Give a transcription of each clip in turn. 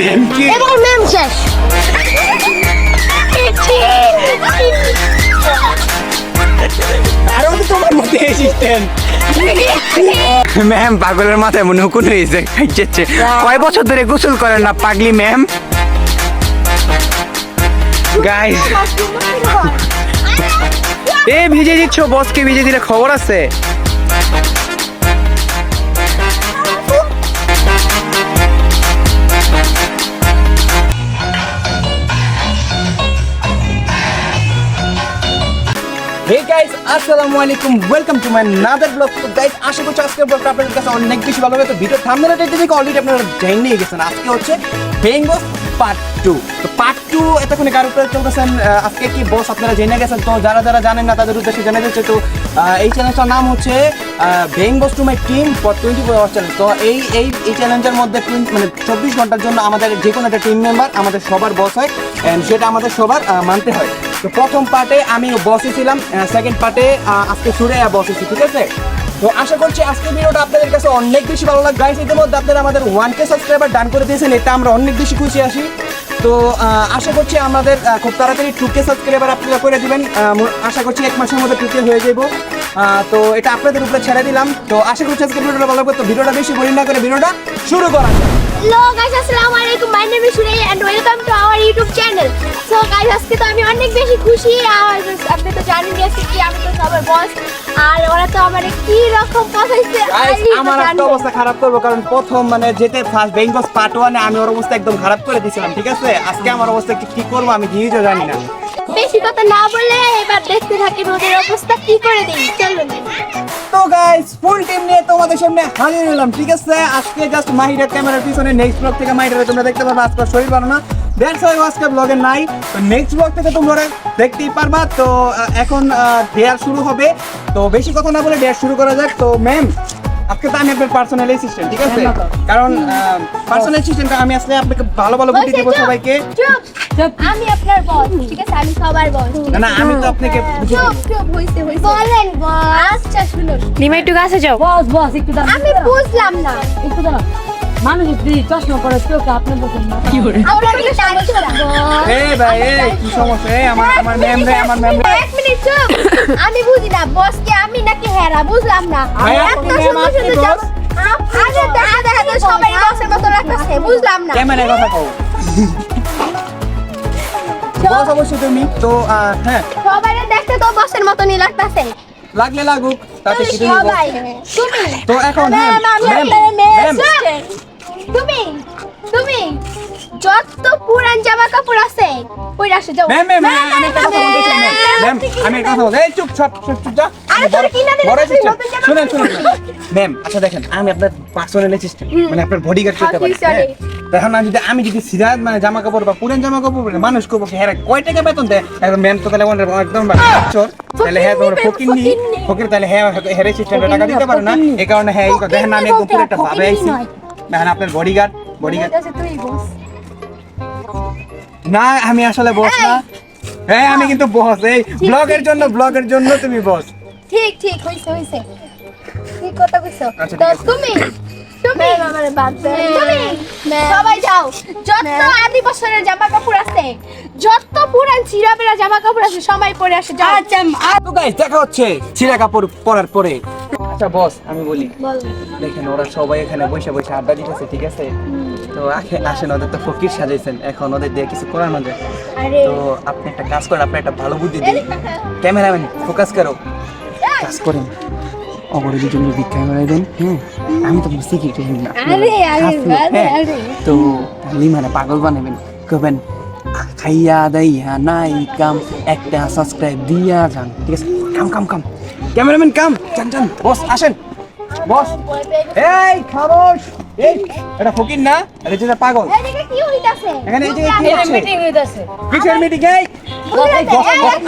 Ma'am কি এবার ma'am শেষ আরও তো তোমার মধ্যে অ্যাসিস্ট্যান্ট ম্যাম পাগলের মাথায় মনে হুকুন হয়েছে খাইছে কয় বছর ধরে গোসল করেন না পাগলি ম্যাম গাইস এ ভিজে দিচ্ছ বসকে ভিজে দিলে খবর আছে? হে গাইস আসসালামু আলাইকুম। ওয়েলকাম টু গাইস আশা করছি কাছে অনেক হবে অলরেডি আপনারা জেনে গেছেন। আজকে হচ্ছে টু তো পার্ট টু আজকে কি বস আপনারা জেনে গেছেন? তো যারা যারা জানেন না, তাদের উদ্দেশ্যে জানা যাচ্ছে তো এই চ্যানেলটার নাম হচ্ছে বেং boss to my team for twenty four hour তো এই এই চ্যালেঞ্জের মধ্যে 20 মানে চব্বিশ ঘণ্টার জন্য আমাদের যে কোনো একটা টিম মেম্বার আমাদের সবার বস হয় সেটা আমাদের সবার মানতে হয়। তো প্রথম পার্টে আমি বসেছিলাম সেকেন্ড পার্টে আজকে সুরে বসেছি ঠিক আছে? তো আশা করছি আজকের ভিডিওটা আপনাদের কাছে অনেক বেশি ভালো লাগবে। গাইস ইতিমধ্যে আপনারা আমাদের ওয়ান কে সাবস্ক্রাইবার ডান করে দিয়েছেন এটা আমরা অনেক বেশি খুশি আসি তো আশা করছি আমাদের খুব তাড়াতাড়ি টু কে সাবস্ক্রাইবার আপনারা করে দেবেন। আশা করছি এক মাসের মধ্যে টু কে হয়ে যাব তো এটা আপনাদের উপরে ছেড়ে দিলাম। তো আশা করছি আজকে ভিডিওটা ভালো লাগবে। তো ভিডিওটা বেশি বোরিং না করে ভিডিওটা শুরু করা যাক। হ্যালো গাইস আসসালামু আলাইকুম। My name is Surai and welcome to our YouTube channel so guys আজকে তো আমি অনেক বেশি খুশি। আর আপনি তো জানেন কি? আমি তো সবার বস আর ওরা তো আমার কি রকম পছাইছে আমার একটা অবস্থা খারাপ করব কারণ প্রথম মানে যেতে ফার্স্ট বেঙ্গস পার্ট ওয়ানে আমি ওর অবস্থা একদম খারাপ করে দিয়েছিলাম ঠিক আছে? আজকে আমার অবস্থা কি কি করব আমি নিজেও জানি না। বেশি কথা না বলে এবার দেখতে অবস্থা কি করে দিই? চলুন। তো গাইস ফুল টিম নিয়ে তোমাদের সামনে হাজির হলাম, ঠিক আছে? আজকে জাস্ট মাহিরের ক্যামেরার পিছনে নেক্সট ব্লগ থেকে মাহিরের তোমরা দেখতে পারবে, আজকে শরীর ভালো না। ওয়াই আজকে ব্লগে নাই। তো নেক্সট ব্লগ থেকে তোমরা দেখতেই পারবা। তো এখন ডেয়ার শুরু হবে। তো বেশি কথা না বলে ডেয়ার শুরু করা যাক। তো ম্যাম আজকে তো আমি আপনার পার্সোনাল অ্যাসিস্ট্যান্ট ঠিক আছে? কারণ পার্সোনাল অ্যাসিস্ট্যান্ট আমি আসলে আপনাকে ভালো ভালো বুদ্ধি দেবো সবাইকে। আমি আপনার বস ঠিক আছে? আমি সবার বস না না আমি তো আপনাকে চুপ চুপ হইছে হইছে। বলেন বস আচ্ছা শুনুন। লিমা একটু কাছে যাও। বস বস একটু দাঁড়াও আমি বুঝলাম না। একটু দাঁড়ান। মানুষ যদি চশমা করে চোখে আপনি বলছেন না কি সমস্যা এই ভাই এই কি সমস্যা? এই আমার আমার ম্যাম রে আমার ম্যাম রে। এক মিনিট চুপ। আমি বুঝি না বস কি আমি নাকি হেরা বুঝলাম না। এত সুন্দর সুন্দর জামা- আরে দেখা দেখা তো সবাই বসের মতো রাখতেছে বুঝলাম না। ক্যামেরায় কথা কও। বস অবশ্যই তুমি তো হ্যাঁ। সবাই দেখতে তো বসের মতনই লাগতেছে। লাগলে লাগুক তাতে কি তুমি সবাই তুমি। তো এখন ম্যাম ম্যাম, তুমি তুমি যত পুরান জামা কাপড় আছে আসে যাও। ম্যাম ম্যাম আমি একটা কথা বলতে চাই ম্যাম। আমি একটা কথা বলতে এই চুপ চুপ চুপ চুপ যা আরে তোর কি না দিলে শুনেন শুনেন। ম্যাম আচ্ছা দেখেন আমি আপনার পার্সোনাল অ্যাসিস্ট্যান্ট মানে আপনার বডিগার্ড করতে পারি। হ্যাঁ। এখন আমি যদি আমি যদি সিধা মানে জামা কাপড় বা পুরান জামা কাপড় মানুষ করব হ্যাঁ কয় টাকা বেতন দেয়? একদম ম্যাম তো তাহলে একদম চোর। তাহলে হ্যাঁ তোমার ফকির নি। ফকির তাহলে হ্যাঁ হ্যাঁ অ্যাসিস্ট্যান্ট টাকা দিতে পারে না। এই কারণে হ্যাঁ। দেখেন আমি একদম পুরো একটা ভাবে আইছি। দেখেন আপনার বডিগার্ড বডিগার্ড না আমি আসলে বস না। হ্যাঁ আমি কিন্তু বস এই ব্লগের জন্য ব্লগের জন্য তুমি বস ঠিক ঠিক হইছে হইছে। ঠিক কথা কইছো। আচ্ছা। তুমি তুমি? আমারে বাদ তুমি? সবাই যাও। যত আদি বছরের জামা কাপড় আছে যত পুরান জামা কাপড় আছে সবাই পরে আসে যাও। আচ্ছা তো গাইস দেখা হচ্ছে ছিঁড়া কাপড় পরার পরে। আচ্ছা বস আমি বলি। দেখেন ওরা সবাই এখানে বসে বসে আড্ডা দিতেছে ঠিক আছে? তো আসেন ওদের তো ফকির সাজাইছেন। এখন ওদের দিয়ে কিছু করানো যায় তো আপনি একটা কাজ করেন আপনি একটা ভালো বুদ্ধি দিন। ক্যামেরাম্যান ফোকাস করো। কাজ করেন। অপরে দুজন যদি ক্যামেরায় দেন হ্যাঁ? আমি তো না। হ্যাঁ। তো লিমানে পাগল বানাবেন। কবেন খাইয়া দাইয়া নাই কাম একটা সাবস্ক্রাইব দিয়া যান ঠিক আছে? Come come come. Cameraman come. চান চান বস আসেন। বস। এই খামোশ। এই এটা ফকির না? এটা যেটা পাগল। এদিকে কি হইতাছে? এখানে এই যে কি হচ্ছে? মিটিং হইতাছে। কিসের মিটিং এই।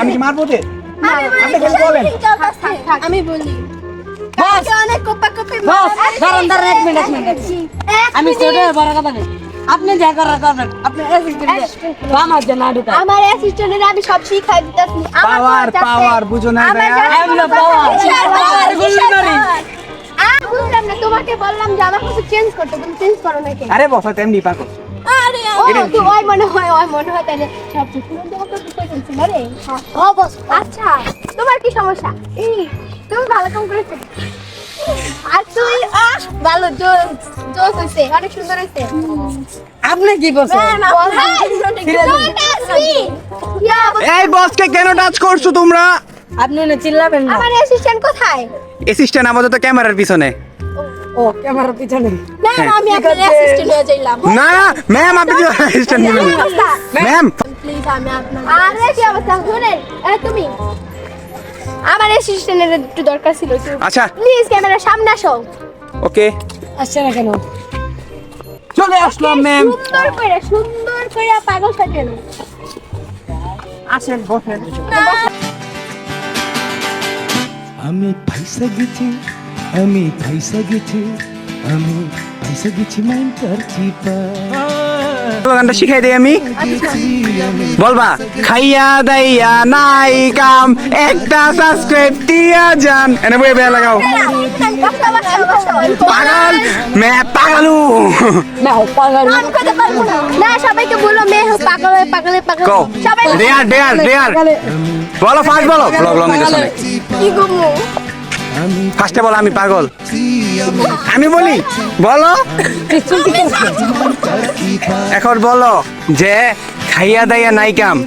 আমি কি মারবো আপনি বলেন। আমি বলি। বস। অনেক কোপা কোপি বস দাঁড়ান দাঁড়ান এক মিনিট এক মিনিট আমি সেটা বড় কথা নেই আপনি যা করার করবেন আপনি অ্যাসিস্ট্যান্ট আমার জন্য আডুকা আমার অ্যাসিস্ট্যান্টের আমি সব শিখাই দিতাছি। পাওয়ার পাওয়ার বুঝো না মারি। বুঝলাম না তোমাকে বললাম যে আমার কিছু চেঞ্জ করতে তুমি চেঞ্জ করো না কেন আরে বস তেমনি পাগল আরে ওই মনে হয় ওই মনে হয় তাহলে সব পুরো দেওয়া তো কই রে? ও বস আচ্ছা তোমার কি সমস্যা? এই তুমি ভালো কাম করেছ? আর তুই? আহ ভালো জোস জোস হইছে অনেক সুন্দর হইছে। আপনি কি বলছেন? এই বসকে কেন টাচ করছ তোমরা? আপনি না চিল্লাবেন না। আমার অ্যাসিস্ট্যান্ট কোথায়? অ্যাসিস্ট্যান্ট আপাতত ক্যামেরার পিছনে। ও ক্যামেরার পিছনে। না না, আমি আপনার অ্যাসিস্ট্যান্ট হয়ে যাইলাম। না ম্যাম আপনি কি অ্যাসিস্ট্যান্ট নেবেন ম্যাম। প্লিজ আমি আপনার আরে কি অবস্থা? শুনেন এই তুমি? আমার অ্যাসিস্ট্যান্টের একটু দরকার ছিল আচ্ছা। প্লিজ ক্যামেরার সামনে আসো। ওকে। আসছে না কেন? চলে আসলাম ম্যাম। সুন্দর করে সুন্দর করে পাগল সাজানো আসেন বসেন। আমি ফাইসা গেছি। আমি ফাইসা গেছি আমি ফাইসা গেছি মাইন্টার চিপা গানটা শিখাই দেই আমি বলবা খাইয়া দাইয়া নাই কাম একটা সাবস্ক্রাইব দিয়া যান এনে বই বেয়া লাগাও পাগল মে পাগলু না পাগল সবাইকে বলো হোক পাগল পাগল পাগল সবাই ডেয়ার ডেয়ার ডেয়ার বলো ফার্স্ট বলো ব্লগ লং এটা শুনে কি গুমু ফার্স্টে বলো আমি পাগল। আমি বলি বলো। এখন বলো যে খাইয়া দাইয়া নাই কাম।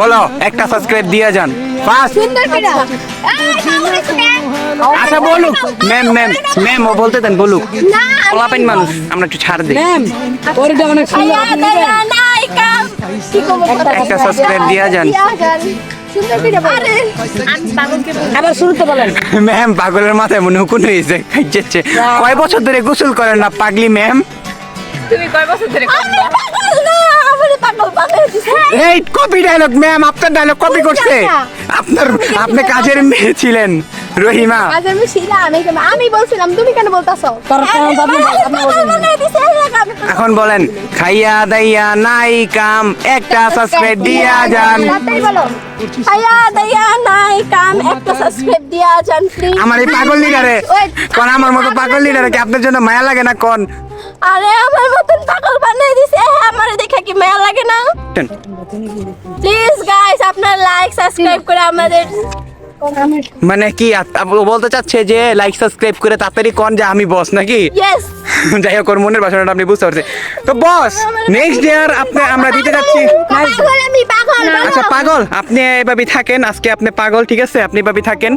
বলো একটা সাবস্ক্রাইব দিয়া যান? আচ্ছা বলুক। ম্যাম ম্যাম ম্যাম ও বলতে দেন বলুক। পোলাপাইন মানুষ আমরা একটু ছাড় দিই। একটা সাবস্ক্রাইব দিয়া যান। সুন্দর করে আরে আমি পাগলকে আবার শুরুতে বলেন। ম্যাম পাগলের মাথায় মনে হুকুন হয়েছে খাইছে। কয় বছর ধরে গোসল করেন না পাগলি ম্যাম? তুমি কয় বছর আমি পাগল পাগল দিছে। এই কপি ডায়লগ ম্যাম আপনার ডায়লগ কপি করছে। আপনার আপনি কাজের মেয়ে ছিলেন। রহিমা। আজ আমি ছিলাম আমি আমি বলছিলাম তুমি কেন বলতাছো। এখন বলেন খাইয়া দাইয়া নাই কাম একটা সাবস্ক্রাইব দিয়া যান। আয়া দয়া নাই কাম একটা সাবস্ক্রাইব দিয়া যান আমার এই পাগল লিডারে কোন আমার মতো পাগল লিডারে কি আপনার জন্য মায়া লাগে না কোন? আরে আমার মতন পাগল বানাই দিছে আমারে দেখে কি মায়া লাগে না? প্লিজ গাইস আপনার লাইক সাবস্ক্রাইব করে আমাদের মানে কি ও বলতে চাচ্ছে যে লাইক সাবস্ক্রাইব করে তাড়াতাড়ি কোন যে আমি বস নাকি? ইয়েস যাই হোক ওর মনের বাসনাটা আপনি বুঝতে পারছেন। তো বস নেক্সট ইয়ার আপনি আমরা দিতে যাচ্ছি পাগল আমি পাগল আচ্ছা পাগল। আপনি এভাবে থাকেন আজকে আপনি পাগল ঠিক আছে? আপনি এভাবে থাকেন।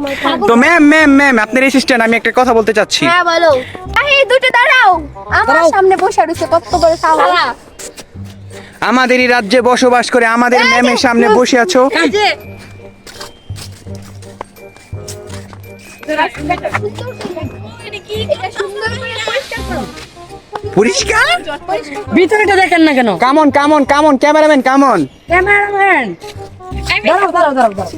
তো ম্যাম ম্যাম ম্যাম আপনার অ্যাসিস্ট্যান্ট আমি একটা কথা বলতে চাচ্ছি। হ্যাঁ বলো। এই দুটো দাঁড়াও। আমার সামনে বসে রয়েছে কত বড় সাহস। আমাদের এই রাজ্যে বসবাস করে আমাদের ম্যামের সামনে বসে আছো। পরিষ্কার? ভিতরেটা দেখেন না কেন? Come on come on come on cameraman come on. Cameraman. দাঁড়াও দাঁড়াও দাঁড়াও দাঁড়াও।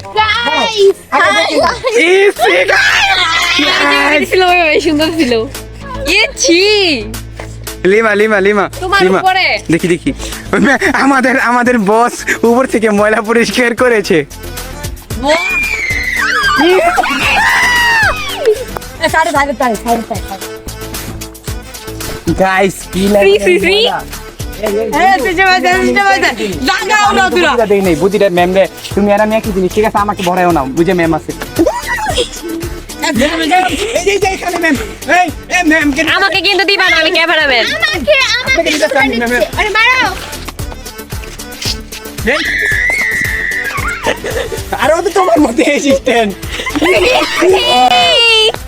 গাইস ছিল ওই সুন্দর ছিল। লিমা লিমা লিমা লিমা। দেখি দেখি। আমাদের আমাদের বস উপর থেকে ময়লা পরিষ্কার করেছে। গাইস কি ফ্রি ফ্রি ফ্রি ম্যাম রে তুমি আর আমি একই জিনিস ঠিক আছে? আমাকে না বুঝে ম্যাম আছে। আমাকে কিন্তু দিবা না আমি। আরে ও তো তোমার মতো অ্যাসিস্ট্যান্ট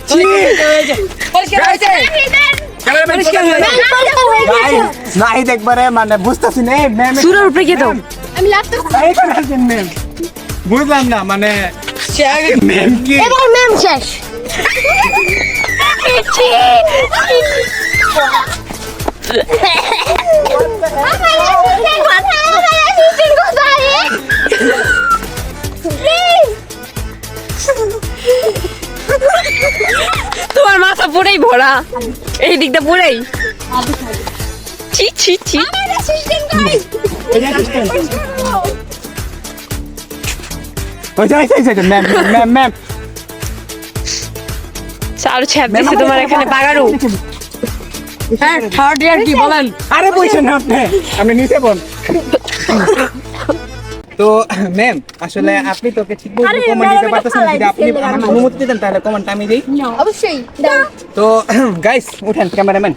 পরিষ্কার হয়েছে পরিষ্কার হয়েছে নাই দেখবারে মানে বুঝতেছি না ম্যাম সুরের উপরে গিয়ে দাও আমি লাগতো এইখানে আছেন ম্যাম বুঝলাম না মানে ম্যাম কি এবার ম্যাম শেষ তোমার মাথা পুরাই ভরা। এই দিকটা পুরাই ছি ছি ছি। চারু ছ্যাপ দিছে তোমার এখানে বাগারু। হ্যাঁ থার্ড ইয়ার কি বলেন? আরে বলছেন না আপনি। আপনি নিচে বল। তো ম্যাম আসলে আপনি তোকে ঠিক বলতে কমেন্ট দিতে পারতেছেন যদি আপনি আমার অনুমতি দেন তাহলে কমেন্ট আমি দেই। অবশ্যই তো গাইস উঠেন ক্যামেরাম্যান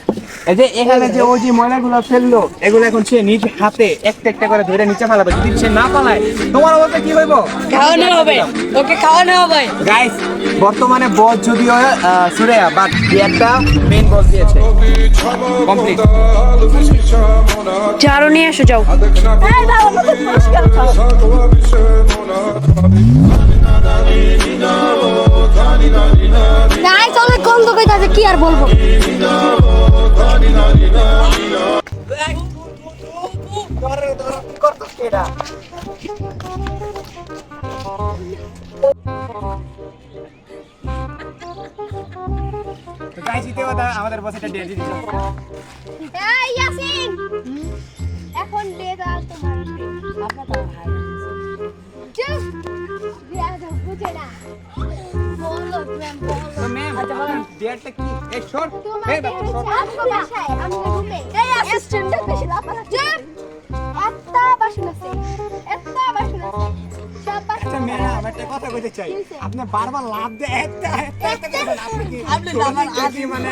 এই যে এখানে যে ও যে ময়লাগুলো ফেলল এগুলো এখন সে নিজ হাতে একটা একটা করে ধরে নিচে ফেলাবে। যদি সে না পালায় তোমার অবস্থা কি হইব? খাওয়ানো হবে ওকে খাওয়ানো হবে। গাইস বর্তমানে বস যদিও সুরেয়া বাট একটা মেইন বস দিয়েছে। কমপ্লিট ঝাড়ু নিয়ে এসো যাও। কি আর বলব? আমাদের বস এটা আপনি বারবার লাভ দেয় আপনি মানে?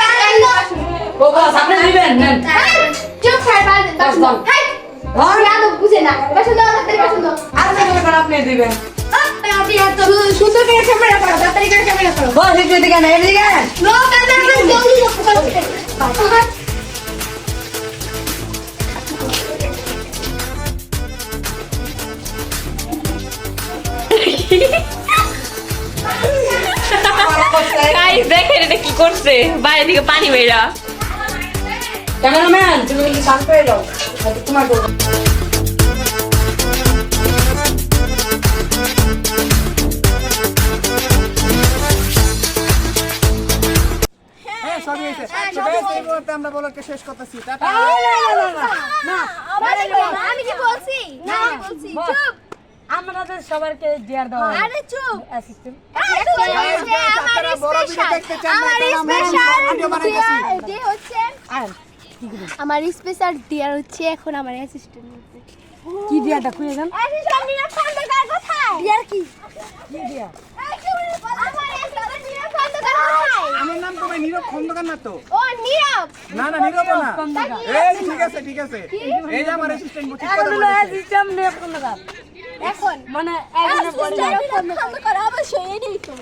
ও বাস আপনি দিবেন নেন চুপ থাক, বাস- বাসন। হাই! আমি আদব বুঝে না। বাসন দাও, তাড়াতাড়ি বাসন দাও। আপনি করে আপনি দিবেন আহ, আপনি এত সুন্দর করে ক্যামেরা করো, তাড়াতাড়ি করে ক্যামেরা করো। বস এদিকে না এদিকে। নো, ক্যামেরা করে জলদি করে। গাইস দেখেন এটা কি করছে বাইরে থেকে পানি বেরা ক্যামেরাম্যান তুমি কিন্তু শান্ত হয়ে যাও তোমার হ্যাঁ আমরা বলাকে শেষ করতেছি টাটা না, আমি কি বলছি? না, বলছি। চুপ। আমাদের সবারকে জিয়ার হবে আরে চুপ। অ্যাসিস্ট্যান্ট আমার আপনারা বড় video দেখতে চান না, আমরা special বানাইতেছি। যে হচ্ছে আমার স্পেশাল ডিয়ার হচ্ছে এখন আমার অ্যাসিস্ট্যান্ট কি খুঁজে যান অ্যাসিস্ট্যান্ট ডিয়ার খন্দকার কোথায়? ডিয়ার কি? কি দিয়া আমার ডিয়ার আমার নাম তো ভাই নীরব খন্দকার না তো? ও নীরব। না না নীরব না। এই ঠিক আছে ঠিক আছে। এই যে আমার অ্যাসিস্ট্যান্ট এখন বলেছে অ্যাসিস্ট্যান্ট নিয়ে খন্দকার। এখন মানে খন্দকার অবশ্যই এটাই তো।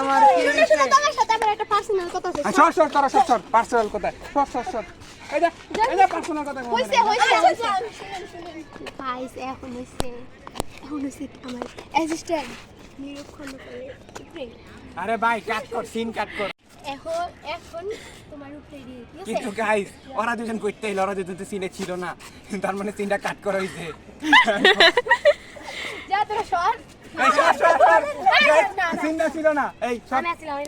আমার কি শুনে শুনে তোমার সাথে আমার একটা পার্সোনাল কথা আছে শর্ট শর্ট করো শর্ট শর্ট পার্সোনাল কথা শর্ট শর্ট শর্ট এই যে এই পার্সোনাল কথা বলো হইছে হইছে হইছে। এখন হইছে এখন হইছে আমার অ্যাসিস্ট্যান্ট নীরব খন্দকারের উপরে আরে ভাই কাট কর সিন কাট কর। এখন এখন তোমার উপরে কিন্তু গাইস ওরা দুজন কইতে এলো ওরা দুজন তো সিনে ছিল না। তার মানে সিনটা কাট করা হইছে যা তোরা সর। সিনটা ছিল না। এই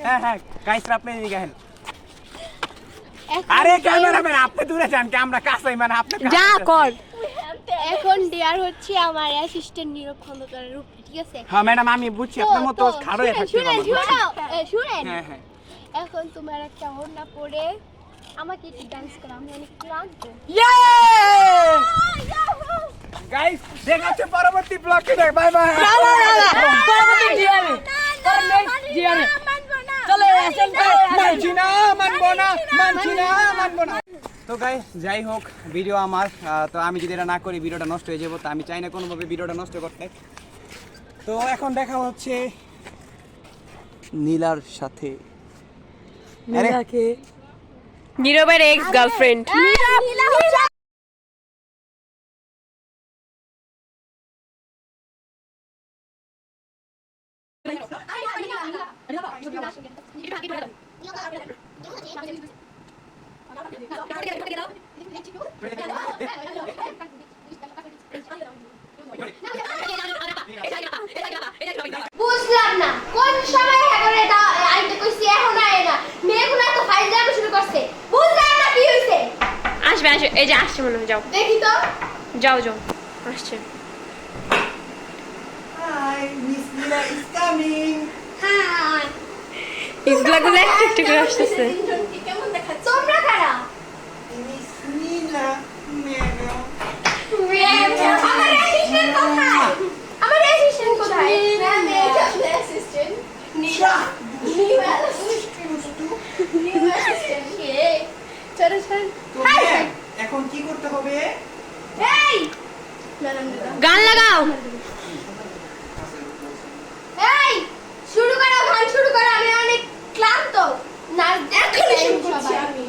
হ্যাঁ হ্যাঁ গাইস আপনি এদিকে আসেন আরে ডিয়ার- ক্যামেরাম্যান আপনি দূরে যান আমরা কাছেই মানে আপনি যা কর। এখন ডিয়ার হচ্ছে আমার অ্যাসিস্ট্যান্ট নীরব খন্দকারের উপরে ঠিক আছে? হ্যাঁ ম্যাডাম আমি বুঝছি আপনার মতো খাড়ো থাকতে শুনেন পারব শুনেন শুনেন। হ্যাঁ হ্যাঁ। এখন তোমার একটা ওড়না পরে আমাকে একটু ডান্স করো আমি অনেক ক্লান্ত। গাইস দেখা হচ্ছে পরবর্তী ব্লগে দেখ বাই বাই পরবর্তী জিয়ারে জিয়ারে চলো অ্যাসিস্ট্যান্ট মানছি না মানবো না মানছি না মানবো না। তো গাই যাই হোক ভিডিও আমার তো আমি যদি এটা না করি ভিডিওটা নষ্ট হয়ে যাব তো আমি চাই না কোনোভাবে ভিডিওটা নষ্ট করতে। তো এখন দেখা হচ্ছে নীলার সাথে। আরে মিলাকে নীরবের এক্স গার্লফ্রেন্ড নীলা হচ্ছে বুঝলাম না। কোন সময় এটা আইতে কইছি এখন আয় না। মেয়েগুলো তো ফাইল দেওয়া শুরু করছে। বুঝলাম না কি হইছে। আসবে আসবে। এই যে আসছে মনে হয় যাও। দেখি তো। যাও যাও। আসছে. হ্যাঁ একটু একটু করে আসতেছে কেমন দেখাচ্ছে তোমরা কারা Miss Nina, madam. আমার অ্যাসিস্ট্যান্ট কোথায় আমার অ্যাসিস্ট্যান্ট কোথায়? ম্যাম এই যে আপনার অ্যাসিস্ট্যান্ট নীলা নীলা অ্যাসিস্ট্যান্ট কে চলো চল এখন কি করতে হবে? এই! গান লাগাও। এই! শুরু করো গান শুরু করো আমি অনেক ক্লান্ত। না এখনই শুরু করছি আমি।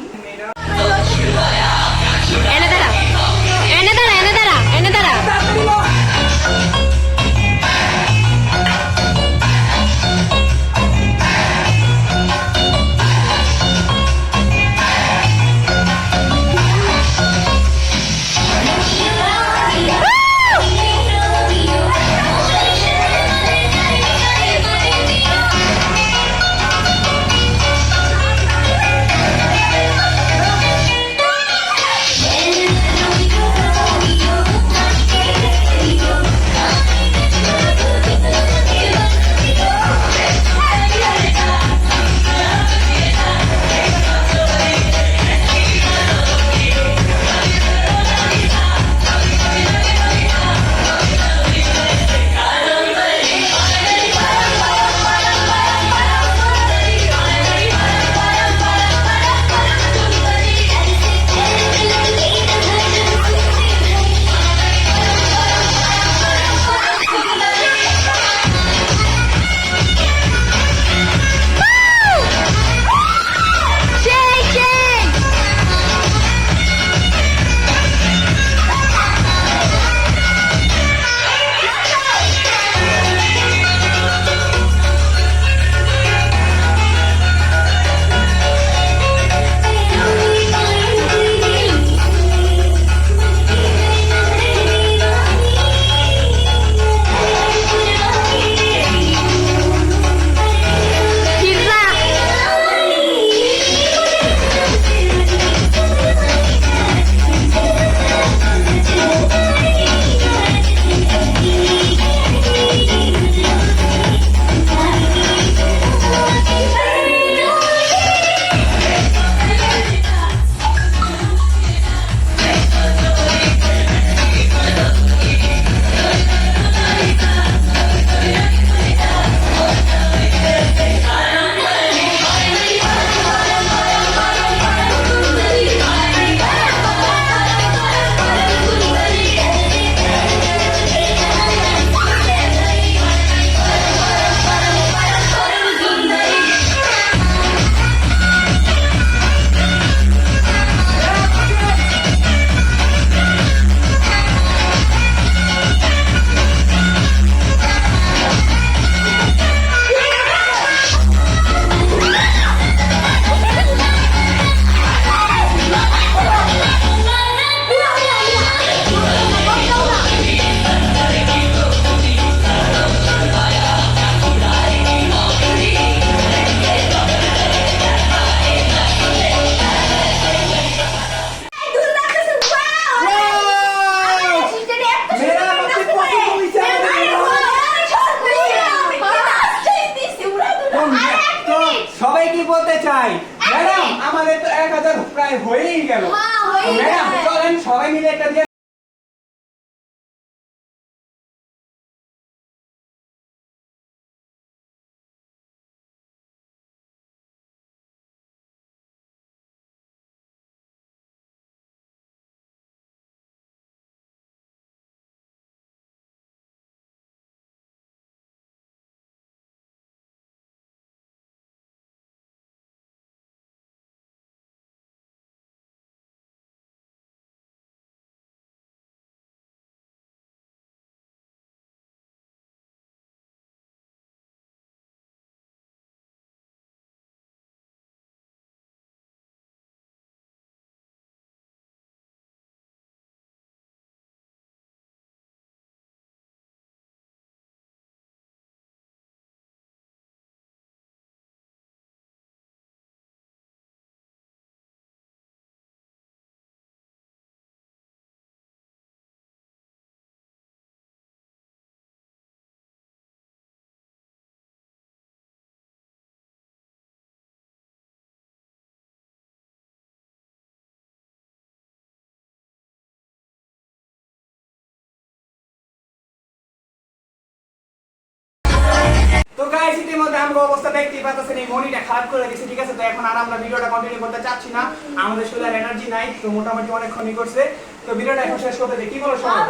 তো গাইস ইতিমধ্যে আমরা অবস্থা দেখতেই পাচ্ছেন এই মনিটা খারাপ করে দিয়েছে ঠিক আছে? তো এখন আর আমরা ভিডিওটা কন্টিনিউ করতে চাচ্ছি না। আমাদের শরীরে এনার্জি নাই তো মোটামুটি অনেকক্ষণই করছে। তো ভিডিওটা এখন শেষ করতে কি বলো সবাই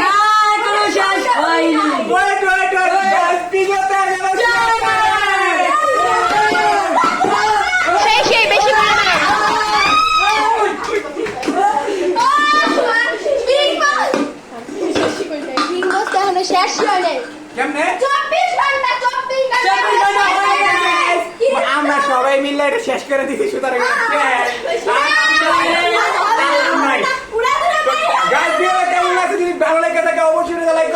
না এখনও শেষ হয়নি। ওয়েট ওয়েট ওয়েট গাইস ভিডিওটা এবার সেই সেই বেশি বলে না এখনও শেষ হয়নি কেমনে চব্বিশ ঘণ্টা চব্বিশ ঘণ্টা আমরা সবাই মিলে এটা শেষ করে দিছি সুতরাং গাইস ভিডিওটা কেমন লাগছে যদি ভালো লাগে থাকে অবশ্যই লাইক